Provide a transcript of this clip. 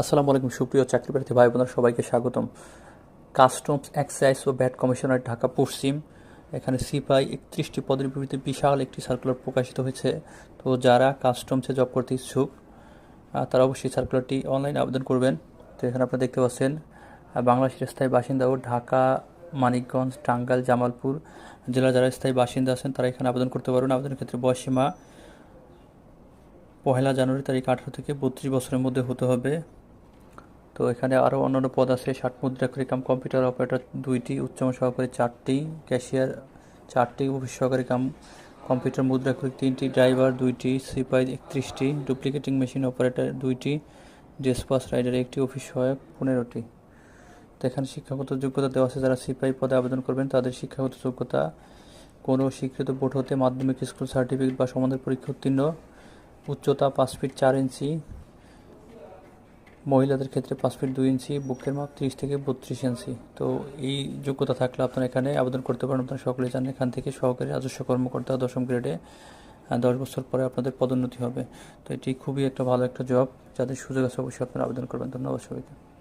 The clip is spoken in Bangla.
আসসালামু আলাইকুম, সুপ্রিয় চাকরি প্রার্থী ভাই বোনেরা, সবাইকে স্বাগতম। কাস্টমস এক্সাইজ ও ভ্যাট কমিশনার ঢাকা, পশ্চিম। এখানে সিপাই একত্রিশটি পদের বিপরীতে বিশাল একটি সার্কুলার প্রকাশিত হয়েছে। তো যারা কাস্টমসে জব করতে ইচ্ছুক তারা অবশ্যই সার্কুলারটি অনলাইনে আবেদন করবেন। তো এখানে আপনারা দেখতে পাচ্ছেন বাংলাদেশের স্থায়ী বাসিন্দা ও ঢাকা, মানিকগঞ্জ, টাঙ্গাইল, জামালপুর জেলার যারা স্থায়ী বাসিন্দা আছেন, তারা এখানে আবেদন করতে পারবেন। আবেদনের ক্ষেত্রে বয়সীমা পহেলা জানুয়ারি তারিখ আঠারো থেকে বত্রিশ বছরের মধ্যে হতে হবে। তো এখানে আরও অন্যান্য পদ আছে ষাট মুদ্রাক্ষরী কাম কম্পিউটার অপারেটর দুইটি উচ্চম সহকারী চারটি, ক্যাশিয়ার চারটি, অফিস সহকারী কাম, কম্পিউটার মুদ্রা মুদ্রাক্ষরী তিনটি, ড্রাইভার দুইটি, সিপাই একত্রিশটি, ডুপ্লিকেটিং মেশিন অপারেটর দুইটি ডেসপাস রাইডার একটি, অফিস সহায়ক পনেরোটি। তো এখানে শিক্ষাগত যোগ্যতা দেওয়া আছে, যারা সিপাই পদে আবেদন করবেন, তাদের শিক্ষাগত যোগ্যতা কোনো স্বীকৃত বোর্ড হতে মাধ্যমিক স্কুল সার্টিফিকেট বা সমানের পরীক্ষা উত্তীর্ণ। উচ্চতা পাঁচ ফিট চার ইঞ্চি মহিলাদের ক্ষেত্রে পাঁচ ফিট দুই ইঞ্চি, বুকের মাপ ত্রিশ থেকে বত্রিশ ইঞ্চি। তো এই যোগ্যতা থাকলে আপনারা এখানে আবেদন করতে পারেন। আপনারা সকলে জানেন, এখান থেকে সহকারী রাজস্ব কর্মকর্তা দশম গ্রেডে দশ বছর পরে আপনাদের পদোন্নতি হবে। তো এটি খুবই একটা ভালো একটা জব যাদের সুযোগ আছে অবশ্যই আপনারা আবেদন করবেন। ধন্যবাদ সবাইকে।